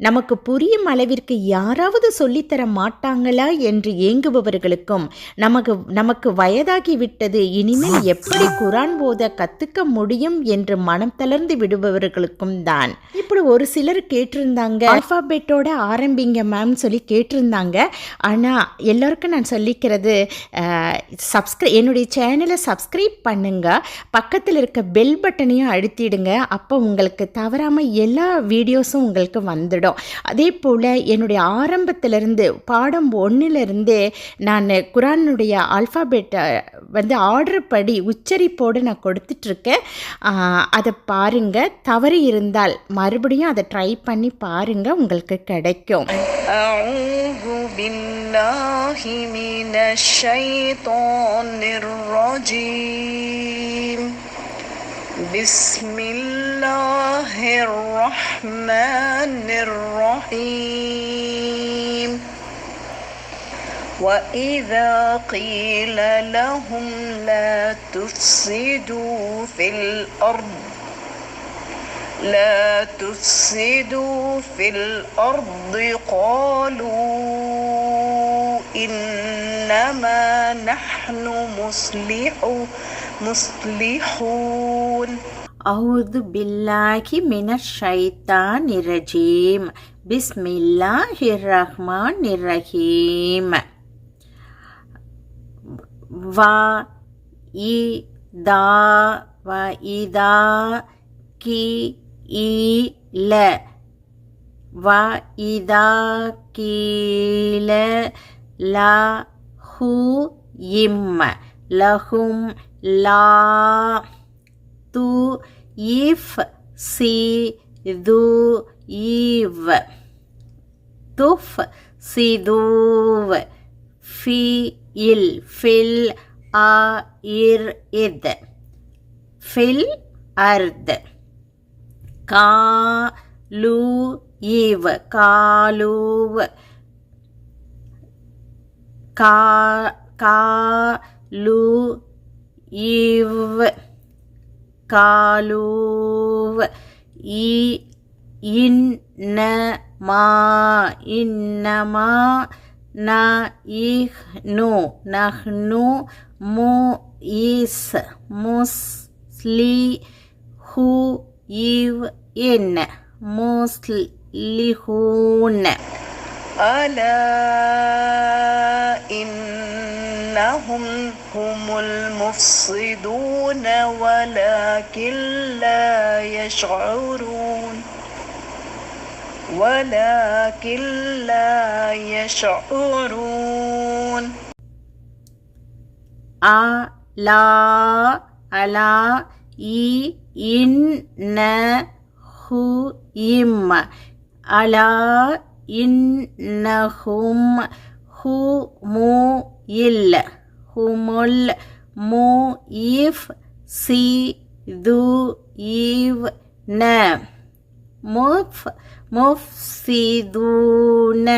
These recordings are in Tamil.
நமக்கு புரியும் அளவிற்கு யாராவது சொல்லித்தர மாட்டாங்களா என்று ஏங்குபவர்களுக்கும் நமக்கு நமக்கு வயதாகி விட்டது இனிமேல் எப்படி குரான் போத கற்றுக்க முடியும் என்று மனம் தளர்ந்து விடுபவர்களுக்கும் தான். இப்படி ஒரு சிலர் கேட்டிருந்தாங்க. ஆல்ஃபாபெட்டோட ஆரம்பிங்க மேம் சொல்லி கேட்டிருந்தாங்க. ஆனால் எல்லோருக்கும் நான் சொல்லிக்கிறது சப்ஸ்கிரை என்னுடைய சேனலை சப்ஸ்கிரைப் பண்ணுங்க. பக்கத்தில் இருக்க பெல் பட்டனையும் அழுத்திடுங்க. அப்போ உங்களுக்கு தவறாமல் எல்லா வீடியோஸும் உங்களுக்கு வந்துடும். அதே போல் என்னுடைய ஆரம்பத்திலிருந்து பாடம் ஒன்றிலிருந்தே நான் குரானுடைய ஆல்ஃபாபெட்டை வந்து ஆர்டர் படி உச்சரிப்போடு நான் கொடுத்துட்ருக்கேன் அதை பாருங்கள் தவறு இருந்தால் மறுபடியும் அதை ட்ரை பண்ணி பாருங்கள் உங்களுக்கு கிடைக்கும் أعوذ بالله من الشيطان الرجيم بسم الله الرحمن الرحيم. وإذا قيل لهم لا تفسدوا في الأرض لا تفسدوا في الأرض قالوا إنما نحن مصلح مصلحون. أعوذ بالله من الشيطان الرجيم بسم الله الرحمن الرحيم து இஃப் சி து ஈவ் துஃப் சிதூவ் ஃபி இல் ஃபில் ஆ இர் இத் ஃபில் அர்த் கா லூ இவ் காலூவ் கா கா லூ இவ் காலூவ். இ இன்னமா இன்னமா ந இஹ் நு. நஹ்னு மு இஸ் முஸ்லி ஹு இவ் இன் முஸ்லிஹூன். அலா இன் إنهم هم المفسدون ولكن لا يشعرون ولكن لا يشعرون أ لا ألا إي إن ن هو إم. ألا إنهم மு இல் ஹுமுல். மு இஃப் சி து இவ் ந முஃப். முஃப் சி தூன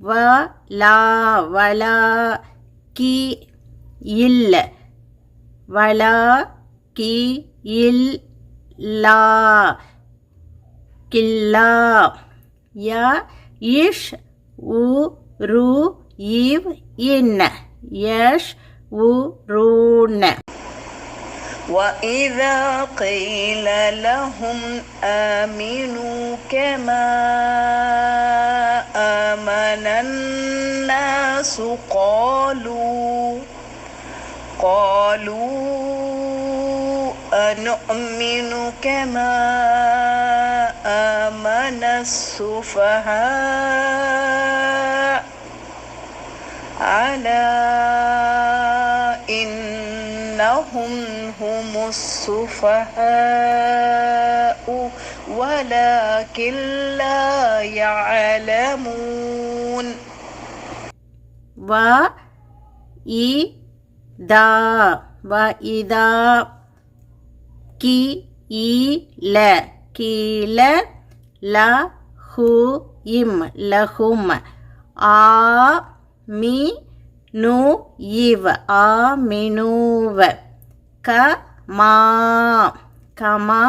வ லா வலா கி இல் வலா கி இல் லா கில்லா. ய இஷ் உ ரு يبئن يشعرون وإذا قيل لهم آمنوا كما آمن الناس قالوا قالوا أنؤمن كما آمن السفهاء ألا إنهم هم السفهاء ولكن لا يعلمون. وإذا وإذا كيل كيل لهم لهم آ மீ ல ஹு ஆ மி நு இவ் ஆ மினுவ. க மா கமா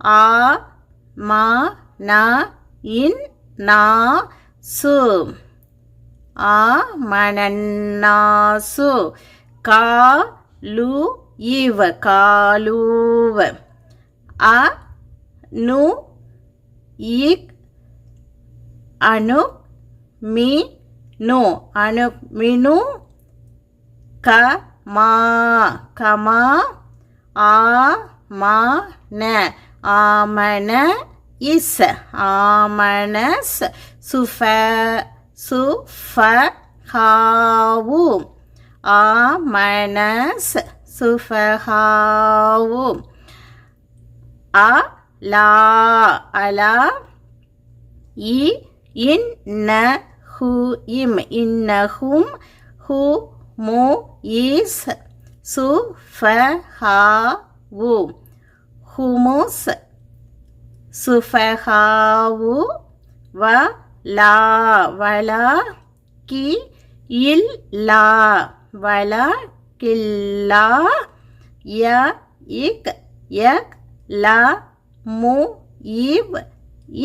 ஆ மா ந இன் நா சு. ஆ மணன்னாசு. கா லு இவ காலூவ. அ நு இக் அனு மீ நு அனு மினு க மா கமா ஆ மா ந ஆமன இஸ் ஆமணஸ் சுஃப சுஃப ஹாவு ஆமனஸ் சுஃபஹாவு அ லா அலா இ இன்ன ஹு இம் இன்னஹும் ஹு மு இஸ் சு ஃப ஹா வு ஹுமுஸ் சுஃபஹாவு வ லா வலா கி இல் லா வலா கில்லா ய இக் யக் லா மு இவ்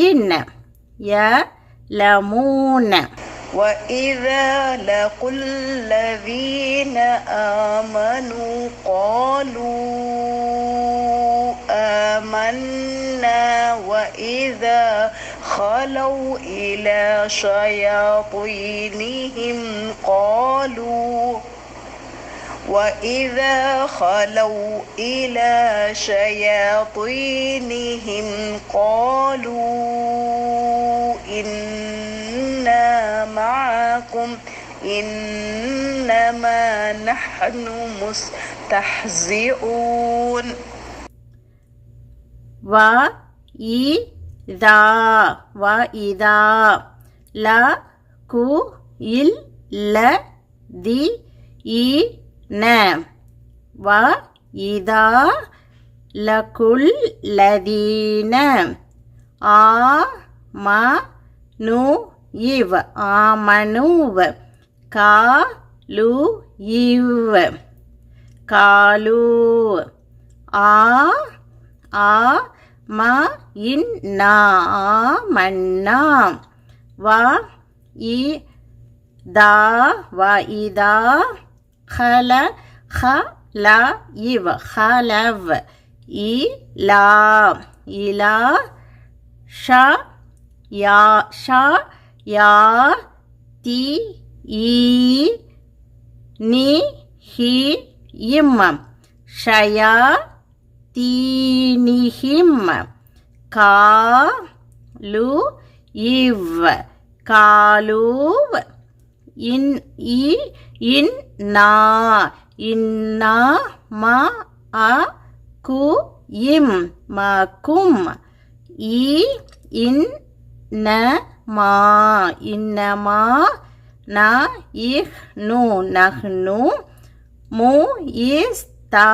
இன் ய لمون وإذا لقوا الذين آمنوا قالوا آمنا وإذا خلوا إلى شياطينهم قالوا وإذا خلوا إلى شياطينهم قالوا إنا معكم. إنما نحن مستحزئون وإذا وإذا لا كو إل لا دي إي نام وإذا لكل الذين آمنوا ನು ಇವ ಆಮನುವ ಕಾಲು ಇವ ಕಾಲು ಆ ಆ ம இன்னா மன்னா வ இ தா வ இதா ஹல ஹ ல இவ். ஹலவ் இ லா இலா ஷ யா ஷ யா தி ஈ நி ஹி இம்மம் ஷயா தீனிஹிம் கா லு இவ். காலூவ் இன் இ இன் நா. இன்னா ம அ கு இம். ம கும். இ இன் ന മാ ഇന്നമാ ന ഇഹ് നു നഹ്നു മു ഇസ് ത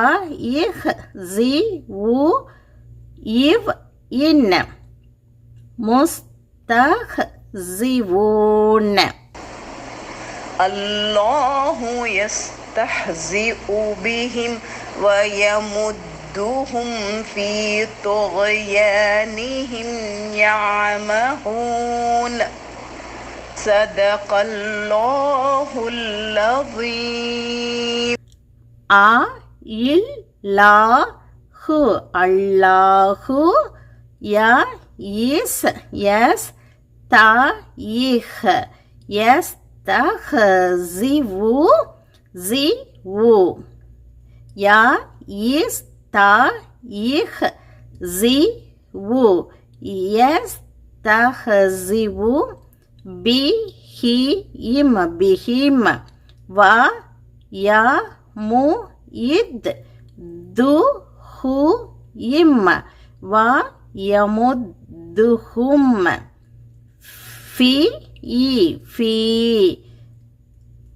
ഇഹ് സി ഉ ഇവ് ഇന്ന مستهزئون الله يستهزئ بهم ويمد ويمدهم في طغيانهم يعمهون صدق الله العظيم அ இல் லா ஹு அல்லாஹு ய is S the இஹ் S தஹ் ஜிவு G உ ய இஸ் та их зиву. Естах зиву бихим бихим. Ва я му ид духу им. Ва ду хум. Фи и фи.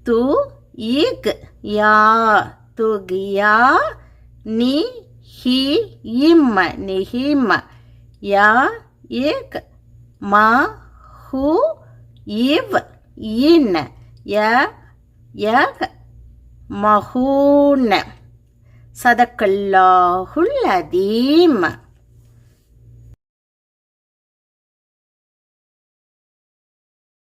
Ту иг я ту гя ни ஹி இம் நிஹிம் யா ஏக் மா ஹூ இவ் இன். ய யக் மஹூன். சதக்கல்லாஹுல் அதீம்